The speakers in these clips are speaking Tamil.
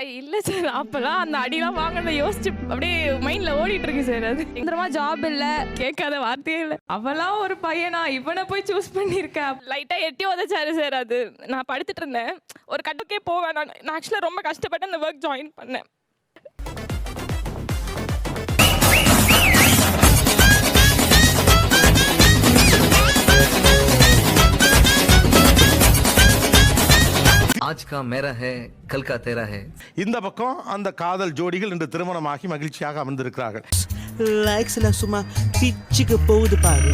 ஐ, சார் அப்போல்லாம் அந்த அடிலாம் வாங்கினதை யோசிச்சு அப்படியே மைண்டில் ஓடிட்டு இருக்கு சார் அது. பயங்கரமா ஜாப் இல்லை. கேட்காத வார்த்தையே இல்லை. அவெல்லாம் ஒரு பையனா? இவனை போய் சூஸ் பண்ணியிருக்கேன் லைட்டாக எட்டி உதச்சாரு சார் அது. நான் படுத்துட்டு இருந்தேன். ஒரு கட்டக்கே போவேன் நான் நான் ஆக்சுவலாக ரொம்ப கஷ்டப்பட்டு அந்த ஒர்க் ஜாயின் பண்ணேன். ஆஜ் கா மேரா ஹே கல் கா தேரா ஹே. இந்த பக்கம் அந்த காதல் ஜோடிகள் இன்று திருமணமாகி மகிழ்ச்சியாக அமர்ந்திருக்கிறார்கள். லைக்ஸ்ல சும்மா பிச்சுக்கு போகுது பாரு.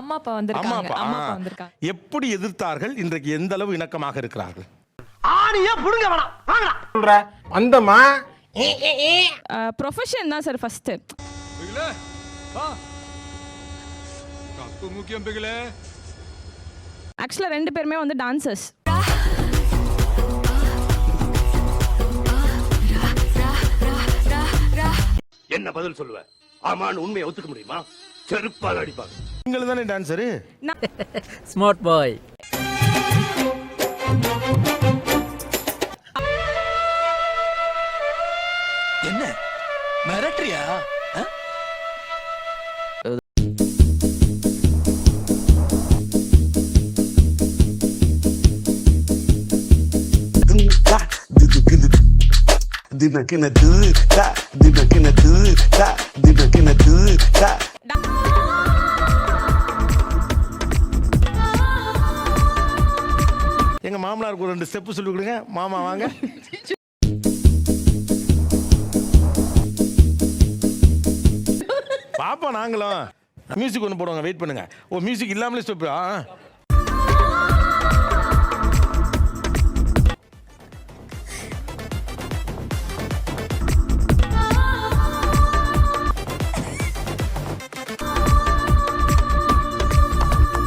அம்மா அப்பா வந்திருக்காங்க அம்மா அப்பா வந்திருக்காங்க. எப்படி எதிர்த்தார்கள்? இன்றைக்கு எந்த அளவு இணக்கமாக இருக்கிறார்கள்? ஆணிய புடுங்க வேணாம். வாங்கடா. சொல்ற? வந்தமா ப்ரொஃபஷன் தான் சார் ஃபர்ஸ்ட் பிகலே வா. கப்பு முக்கியம் பிகலே. ஆக்சுவலாக ரெண்டு பேருமே வந்து டான்சர்ஸ் என்ன பதில் சொல்லுவ? ஆமான்னு உண்மையை ஒத்துக்க முடியுமா? செருப்பால் அடிப்பாங்க. நீங்கள் தானே டான்சரு ஸ்மார்ட் பாய் என்ன? மிரட்டுறியா? தினக்கின தினக்கின எங்க மாமனாருக்கு ஒரு ரெண்டு ஸ்டெப்பு சொல்லி கொடுங்க. மாமா வாங்க. பாப்பா நாங்களும். மியூசிக் ஒன்று போடுவாங்க. வெயிட் பண்ணுங்க. ஓ மியூசிக் இல்லாமலே ஸ்டெப்பு ஆ?